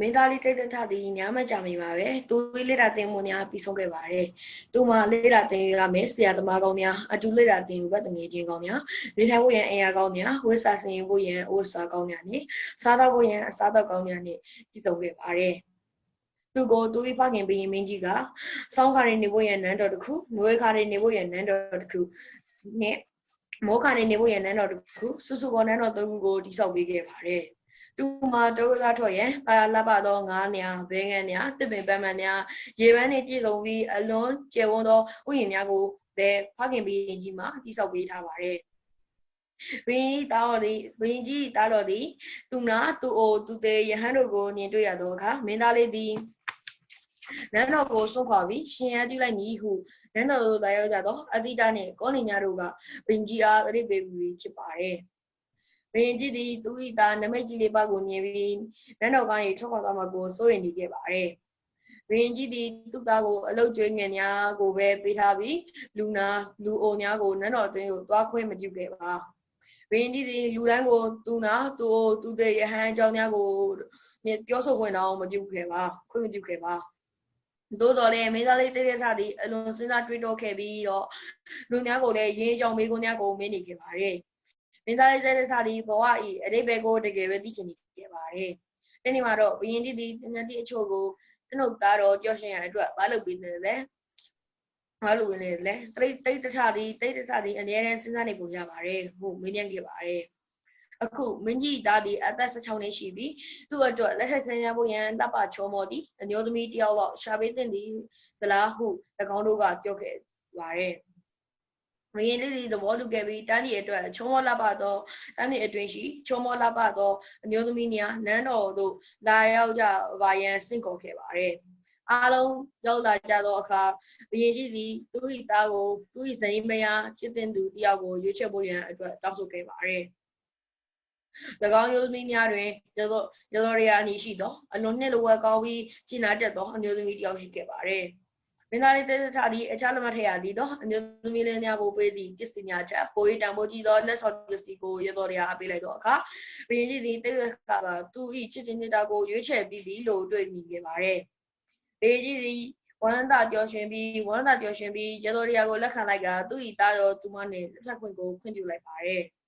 မင်းသားလေးတိတ်တထသည်ညမကြမီပါပဲသူလေ့လာသင်မှုများပြီးဆုံးခဲ့ပါတယ်သူမှာလေ့လာသင်ရမယ်ဆရာသမားကောင်းများအတူလေ့လာသင်ယူဘတ်တငယ်ချင်းကောင်းများနေထိုင်ဖို့ရန်အရာကောင်းများဝိစာစင်ဖို့ရန်ဝိစာကောင်းများနဲ့စားတော့ဖို့ရန်အစားတော့ကောင်းများနဲ့ပြီးဆုံးခဲ့ပါတယ်သူကိုသူ၏ဖခင်ဘီရင်မင်းကြီးကဆောင်းခါရီနေဖို့ရန်နန်းတော်တစ်ခုနွေခါရီနေဖို့ရန်နန်းတော်တစ်ခုနဲ့မောခါရီနေဖို့ရန်နန်းတော်တစ်ခုစုစုပေါ်နန်းတော်သုံးခုကိုတိစောက်ပေးခဲ့ပါတယ် တူမှာတောကစားထွက်ရန်ပါလပ်ပါသောငါးများဘဲငန်းများတစ်ပင်ပန်းမှန်များရေပန်းနှင့်ပြည့်စုံပြီးအလွန်ကျယ်ဝန်းသောဥယျာဉ်များကိုလည်းဖခင်ဘီရင်ကြီးမှတိစောက်ပေးထားပါတယ်ဘင်းကြီးတာတော်သည်ဘင်းကြီးတာတော်သည်သူနာသူအိုသူသေးယဟန်တို့ကိုမြင်တွေ့ရသောအခါမင်းသားလေးသည်နန်းတော်ကိုစွန့်ခွာပြီးရှင်ရတိလိုက်မည်ဟုနန်းတော်သို့လာရောက်ကြသောအတိတနှင့်ကောလင်ညာတို့ကဘင်းကြီးအားပြိပေပြီးဖြစ်ပါတယ် ဘင်းကြီးသည်သူ၏သားနမိတ်ကြီးလေးပါကိုမြင်ပြီးနန်းတော်ကနေထွက်ခွာသွားမှကိုစိုးရိမ်နေခဲ့ပါတယ်ဘင်းကြီးသည်သူ့သားကိုအလုတ်ကျွေးငယ်များကိုပဲပေးထားပြီးလူနာလူအိုများကိုနန်းတော်အတွင်းကိုသွားခွင့်မပြုခဲ့ပါဘင်းကြီးသည်လူတိုင်းကိုသူနာသူသူတဲ့ရဟန်းအကြောင်းများကိုပြောဆိုခွင့်တော့မပြုခဲ့ပါခွင့်မပြုခဲ့ပါသို့တော်လည်းမိသားလေးတရက်ထသည်အလွန်စဉ်းစားတွေးတောခဲ့ပြီးတော့လူများကိုလည်းရင်းကြောင်မိကုန်းများကိုမင်းနေခဲ့ပါတယ် မင်းသားလေးတရက်ထသည်ဘဝဤအတိတ်ဘက်ကိုတကယ်ပဲသိချင်နေခဲ့ပါတယ်ဒီနေ့မှာတော့ဘယင်တိသည်တနတိအချို့ကိုတနှုတ်သားတော်ကြောက်ရှင်ရအတွက်မလုပ်ပေးနေတယ်ဘာလို့ဝင်နေလဲတိတ်တိတ်တထသည်တိတ်တထသည်အများနဲ့စဉ်းစားနေပုံရပါတယ်ဟုတ်မင်းမြန်ခဲ့ပါတယ်အခုမင်းကြီးသားဒီအသက်16နှစ်ရှိပြီသူ့အတွက်လက်ထက်ဆင်းရဲဖို့ရန်တပ်ပါချောမော်သည်အမျိုးသမီးတယောက်တော့ရှာပေးတဲ့သည်သလားဟု၎င်းတို့ကပြောခဲ့ပါတယ် မင်းလေးဒီသဘောတူခဲ့ပြီးတန်းဒီအတွက်ချုံမောလာပါတော့တန်းဒီအတွင်းရှိချုံမောလာပါတော့အမျိုးသမီးများနန်းတော်တို့လာရောက်ကြပါရန်စင့်ခေါ်ခဲ့ပါတယ်အားလုံးရောက်လာကြသောအခါဘုရင်ကြီးသည်သူ၏သားကိုသူ၏ဇနီးမယားချစ်တဲ့သူတယောက်ကိုရွေးချယ်ဖို့ရန်အတွက်တောင်းဆိုခဲ့ပါတယ်၎င်းမျိုးသမီးများတွင်ရသောရသောရယာနီရှိသောအလွန်နှစ်လဝက်ကောင်းပြီးကျင်နာတတ်သောအမျိုးသမီးတစ်ယောက်ရှိခဲ့ပါသည်မ င်းသားလေးတဲထသည်အခြားလက်မထရသည်သောအမျိုးသမီးလေးများကိုပေးသည့်ပစ္စည်းများချက်ပိုးတံပိုးကြီးသောလက်ဆော်ပစ္စည်းကိုရသောရယာအပေးလိုက်သောအခါဘုရင်ကြီးသည်တဲကပါသူ၏ချစ်ချင်းတာကိုရွေးချယ်ပြီးပြီလို့တွေ့မိခဲ့ပါသည်ဘုရင်ကြီးသည်ဝမ်းသာကြော်ရှင်ပြီးဝမ်းသာကြော်ရှင်ပြီးရသောရယာကိုလက်ခံလိုက်ကသူ့၏သားရောသူမနှင့်လက်ထပ်ခွင့်ကိုခွင့်ပြုလိုက်ပါတယ်။